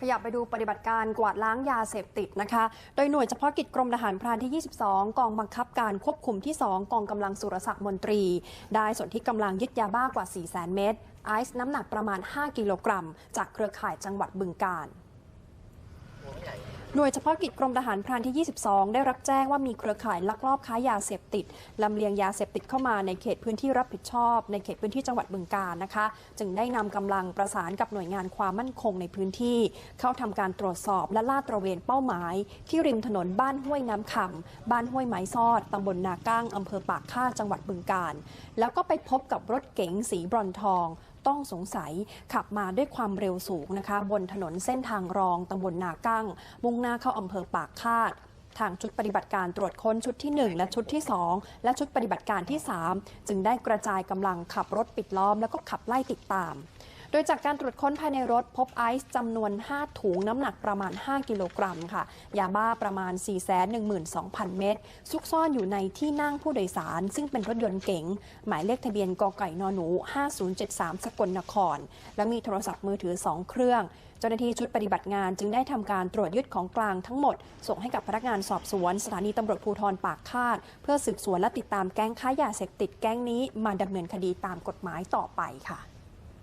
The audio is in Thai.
ขยับไปดูปฏิบัติการกวาดล้างยาเสพติดนะคะ โดยหน่วยเฉพาะกิจกรมทหารพรานที่ 22 กองบังคับการควบคุมที่ 2 กองกำลังสุรศักดิ์มนตรี ได้ส่วนที่กำลังยึดยาบ้ากว่า 400,000 เม็ด ไอซ์น้ำหนักประมาณ 5 กิโลกรัม จากเครือข่ายจังหวัดบึงกาฬ หน่วยเฉพาะกิจกรมทหารพรานที่ 22 ได้รับแจ้งว่ามีเครือข่ายลักลอบค้ายาเสพติดลำเลียงยาเสพติดเข้ามาในเขตพื้นที่รับผิดชอบ ในเขตพื้นที่จังหวัดบึงกาฬนะคะ จึงได้นำกำลังประสานกับหน่วยงานความมั่นคงในพื้นที่ เข้าทำการตรวจสอบและลาดตระเวนเป้าหมาย ที่ริมถนนบ้านห้วยน้ำคำบ้านห้วยไม้ซอดตำบลนาก้างอำเภอปากค่าจังหวัดบึงกาฬแล้วก็ไปพบกับรถเก๋งสีบรอนทอง ต้องสงสัย ขับมาด้วยความเร็วสูงนะคะ บนถนนเส้นทางรองตำบลนากั้ง มุ่งหน้าเข้าอำเภอปากคาดทางชุดปฏิบัติการตรวจค้นชุดที่ 1 และชุดที่ 2 และชุดปฏิบัติการที่ 3 จึงได้กระจายกำลังขับรถปิดล้อมแล้วก็ขับไล่ติดตาม โดยจากการตรวจค้นภายในรถพบไอซ์จำนวน 5 ถุงน้ำหนักประมาณ 5 กิโลกรัมค่ะ ยาบ้าประมาณ 412,000 เม็ดซุกซ่อนอยู่ในที่นั่งผู้โดยสาร ซึ่งเป็นรถยนต์เก๋งหมายเลขทะเบียนกไก่นหนู 5073 สกลนคร และมีโทรศัพท์มือถือ 2 เครื่องเจ้าหน้าที่ชุดปฏิบัติงานจึงได้ทำการตรวจยึดของกลางทั้งหมด ส่งให้กับพนักงานสอบสวน สถานีตำรวจภูธรปากคาด เพื่อสืบสวนและติดตามแก๊งค้ายาเสพติดแก๊งนี้มาดำเนินคดีตามกฎหมายต่อไปค่ะ